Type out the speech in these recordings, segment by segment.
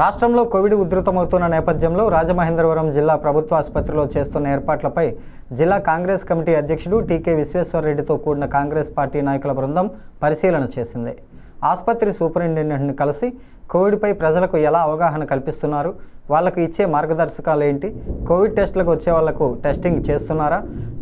రాష్ట్రంలో కోవిడ్ ఉధృతమవుతున్న నేపథ్యంలో రాజమహేంద్రవరం జిల్లా ప్రభుత్వ ఆసుపత్రిలో చేస్తున్న ఏర్పాట్లపై జిల్లా కాంగ్రెస్ కమిటీ అధ్యక్షుడు టీకే విశ్వేశ్వరరెడ్డితో కూడిన కాంగ్రెస్ పార్టీ నాయకుల బృందం పరిశీలన చేసింది. ఆసుపత్రి సూపరింటెండెంట్ని కలిసి కోవిడ్పై ప్రజలకు ఎలా అవగాహన కల్పిస్తున్నారు వాళ్ళకు ఇచ్చే మార్గదర్శకాలు ఏంటి కోవిడ్ టెస్టులకు వచ్చే వాళ్ళకు టెస్టింగ్ చేస్తున్నారా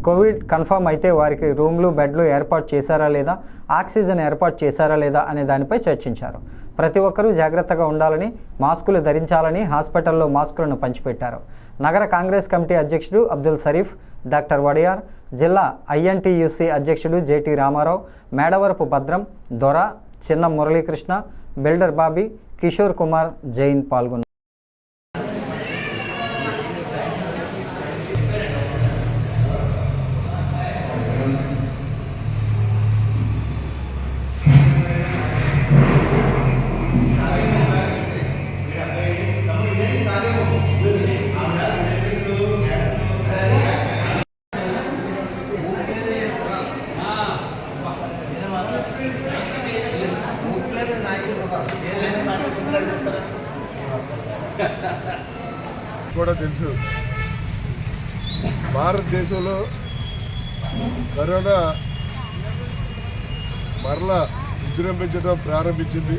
కోవిడ్ కన్ఫర్మ్ అయితే వారికి రూమ్లు బెడ్లు ఏర్పాటు చేశారా లేదా ఆక్సిజన్ ఏర్పాటు చేశారా లేదా అనే దానిపై చర్చించారు. ప్రతి ఒక్కరూ జాగ్రత్తగా ఉండాలని మాస్కులు ధరించాలని హాస్పిటల్లో మాస్కులను పంచిపెట్టారు. నగర కాంగ్రెస్ కమిటీ అధ్యక్షుడు అబ్దుల్ షరీఫ్ డాక్టర్ వడియార్ జిల్లా ఐఎన్టీయూసీ అధ్యక్షుడు జేటీ రామారావు మేడవరపు భద్రం దొర చిన్న మురళీకృష్ణ బిల్డర్ బాబీ కిషోర్ కుమార్ జైన్ పాల్గొన్నారు కూడా తెలుసు. భారతదేశంలో కరోనా మరలా విజృంభించడం ప్రారంభించింది.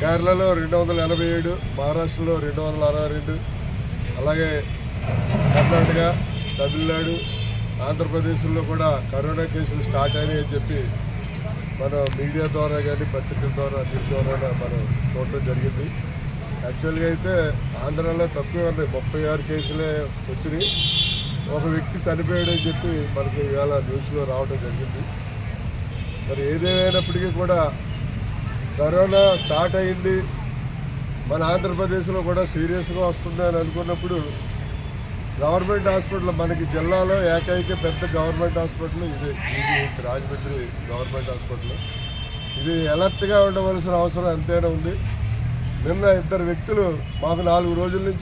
కేరళలో రెండు వందల ఎనభై ఏడు మహారాష్ట్రలో రెండు వందల అరవై రెండు అలాగే కర్ణాటక తమిళనాడు ఆంధ్రప్రదేశ్లో కూడా కరోనా కేసులు స్టార్ట్ అయినాయి అని చెప్పి మనం మీడియా ద్వారా కానీ పత్రికల ద్వారా దీని ద్వారా మనం చూడటం జరిగింది. యాక్చువల్గా అయితే ఆంధ్రాలో తక్కువ ఉన్నాయి ముప్పై ఆరు కేసులే వచ్చినాయి. ఒక వ్యక్తి చనిపోయాడని చెప్పి మనకి ఇవాళ న్యూస్లో రావడం జరిగింది. మరి ఏదేమైనప్పటికీ కూడా కరోనా స్టార్ట్ అయింది మన ఆంధ్రప్రదేశ్లో కూడా సీరియస్గా వస్తుంది అని అనుకున్నప్పుడు గవర్నమెంట్ హాస్పిటల్ మనకి జిల్లాలో ఏకైక పెద్ద గవర్నమెంట్ హాస్పిటల్ ఇది. ఇది రాజమండ్రి గవర్నమెంట్ హాస్పిటల్. ఇది అలర్ట్గా ఉండవలసిన అవసరం ఎంతైనా ఉంది. నిన్న ఇద్దరు వ్యక్తులు మాకు నాలుగు రోజుల నుంచి